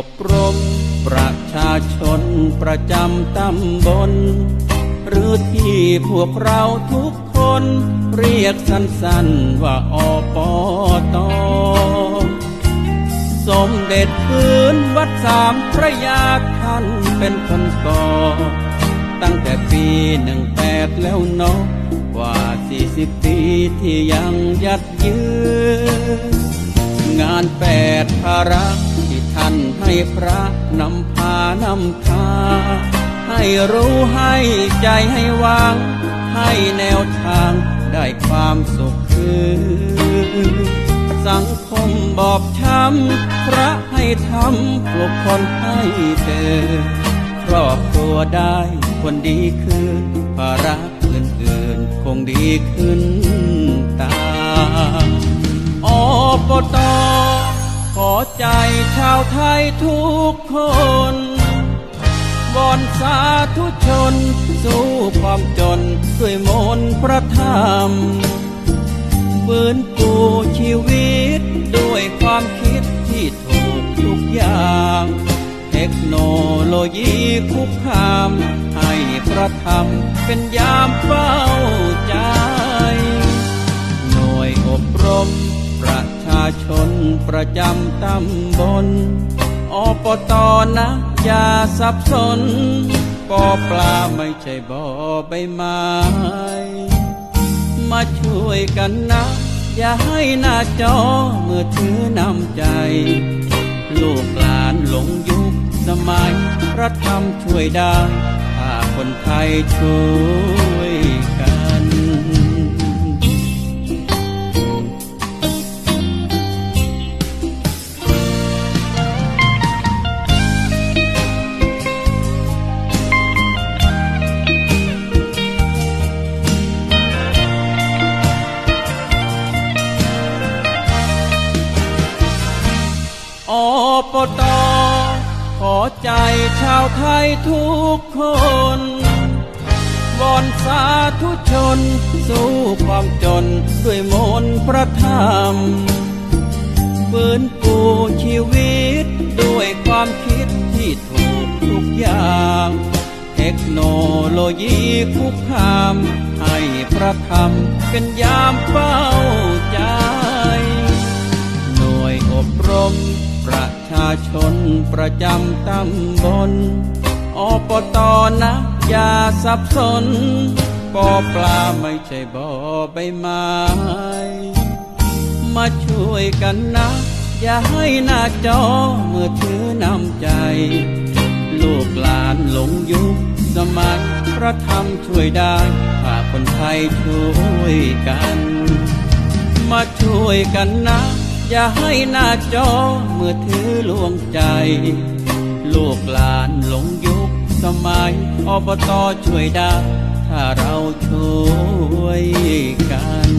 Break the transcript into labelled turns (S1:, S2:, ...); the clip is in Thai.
S1: อบรม ประชาชนประจำตำบล หรือที่พวกเราทุกคน เรียกสั้นๆว่าอปตสมเด็จพื้นวัดสามพระยาท่านเป็นคนก่อ ตั้งแต่ปีหนึ่งแปดแล้วเนาะกว่าสี่สิบปีที่ยังยัดยืนงานแปดภาระ ให้พระนำพานำพาให้รู้ให้ใจให้วาง ให้แนวทางได้ความสุขคือ สังคมบอบช้ำพระให้ทำปลุกคนให้เดินครอบครัวได้คนดีขึ้นภาระอื่นๆคงดีขึ้น ชาวไทยทุกคนวอนสาธุชน สู้ความจนด้วยมนต์พระธรรมฟื้นฟูชีวิตด้วยความคิดที่ถูกทุกอย่าง เทคโนโลยีคุกคาม ให้พระธรรมเป็นยามเฝ้าใจ ประจำตำบลอปตนะอย่าสับสนปอปลาไม่ใช่บ่อใบไม้มาช่วยกันนะ อย่าให้หน้าจอเมื่อถือนำใจ ลูกหลานหลงยุคสมัยพระธรรมช่วยได้ถ้าคนไทยช่วยกัน ปตขอใจชาวไทยทุกคนวอนสาธุชน สู้ความจนด้วยมนต์พระธรรมฟื้นฟูชีวิตด้วยความคิดที่ถูกทุกอย่าง เทคโนโลยีคุกคาม ให้พระธรรมเป็นยามเฝ้าใจ ประจำตำบลอปตนะอย่าสับสนปอปลาไม่ใช่บ่อใบไม้มาช่วยกันนะ อย่าให้หน้าจอเมื่อถือนำใจ ลูกหลานหลงยุคสมัยพระธรรมช่วยได้ถ้าคนไทยช่วยกัน มาช่วยกันนะ อย่าให้หน้าจอเมื่อถือลวงใจ ลูกหลานหลงยุคสมัยอบตช่วยได้ ถ้าเราช่วยกัน